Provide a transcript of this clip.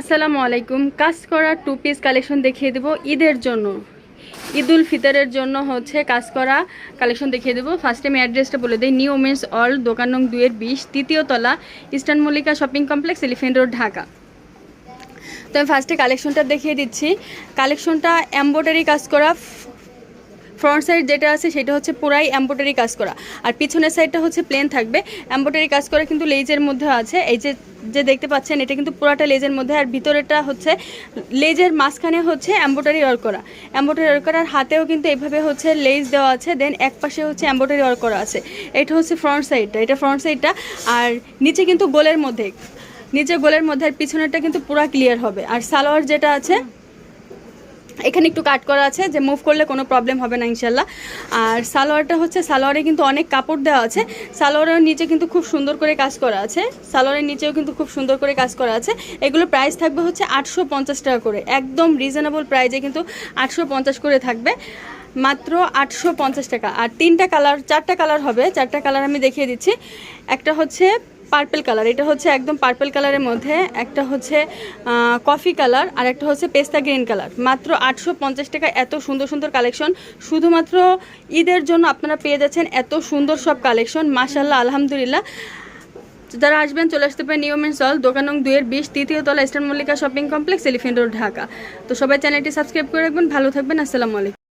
আসসালামু আলাইকুম। কাজ করা টু পিস কালেকশন দেখিয়ে দেবো ঈদের জন্য। ঈদুল ফিতরের জন্য হচ্ছে কাজ করা কালেকশন দেখিয়ে দেবো। ফার্স্টে আমি অ্যাড্রেসটা বলে দিই। নিউ ওমেন্স অল দোকান নং দুয়ের বিশ তৃতীয় তলা, eastern Mallika shopping complex elephant road Dhaka. তো আমি ফার্স্টে কালেকশনটা দেখিয়ে দিচ্ছি। কালেকশনটা এম্ব্রয়ডারি কাজ করা ফ্রন্ট সাইড যেটা আছে সেটা হচ্ছে পুরাই এম্ব্রয়ডারি কাজ করা। আর পিছনের সাইডটা হচ্ছে প্লেন থাকবে। এম্ব্রয়ডারি কাজ করা কিন্তু লেজের মধ্যে আছে। এই যে যে দেখতে পাচ্ছেন, এটা কিন্তু পুরাটা লেজের মধ্যে, আর ভিতরেটা হচ্ছে লেজের মাঝখানে হচ্ছে অ্যাম্বোটারি অর করা অ্যাম্বোটারি অর করার হাতেও কিন্তু এভাবে হচ্ছে লেজ দেওয়া আছে, দেন এক পাশে হচ্ছে অ্যাম্বোটারি অর করা আছে। এটা হচ্ছে ফ্রন্ট সাইডটা, এটা ফ্রন্ট সাইডটা, আর নিচে কিন্তু গোলের মধ্যে, নিচে গোলের মধ্যে, আর পিছনেরটা কিন্তু পুরা ক্লিয়ার হবে। আর সালোয়ার যেটা আছে এখানে একটু কাট করা আছে, যে মুভ করলে কোনো প্রবলেম হবে না ইনশাল্লাহ আর সালোয়ারটা হচ্ছে, সালোয়ারে কিন্তু অনেক কাপড় দেওয়া আছে। সালোয়ারের নিচে কিন্তু খুব সুন্দর করে কাজ করা আছে। সালোয়ারের নিচেও কিন্তু খুব সুন্দর করে কাজ করা আছে। এগুলো প্রাইস থাকবে হচ্ছে আটশো পঞ্চাশ টাকা করে। একদম রিজনেবল প্রাইজে কিন্তু আটশো পঞ্চাশ করে থাকবে। মাত্র আটশো পঞ্চাশ টাকা। আর তিনটা কালার চারটা কালার হবে। চারটা কালার আমি দেখিয়ে দিচ্ছি। একটা হচ্ছে পার্পেল কালার এটা হচ্ছে একদম পার্পেল কালারের মধ্যে, একটা হচ্ছে কফি কালার আর একটা হচ্ছে পেস্তা গ্রিন কালার মাত্র আটশো পঞ্চাশ টাকা এত সুন্দর সুন্দর কালেকশন শুধুমাত্র ঈদের জন্য আপনারা পেয়ে যাচ্ছেন এত সুন্দর সব কালেকশন মাশাল্লাহ আলহামদুলিল্লাহ। যারা আসবেন, চলে আসতে পারেন নিয়মের সল দোকান নং দুইয়ের বিশ, তৃতীয় তলা eastern Mallika shopping complex elephant road Dhaka. তো সবাই চ্যানেলটি সাবস্ক্রাইব করে রাখবেন। ভালো থাকবেন, আসসালামু আলাইকুম।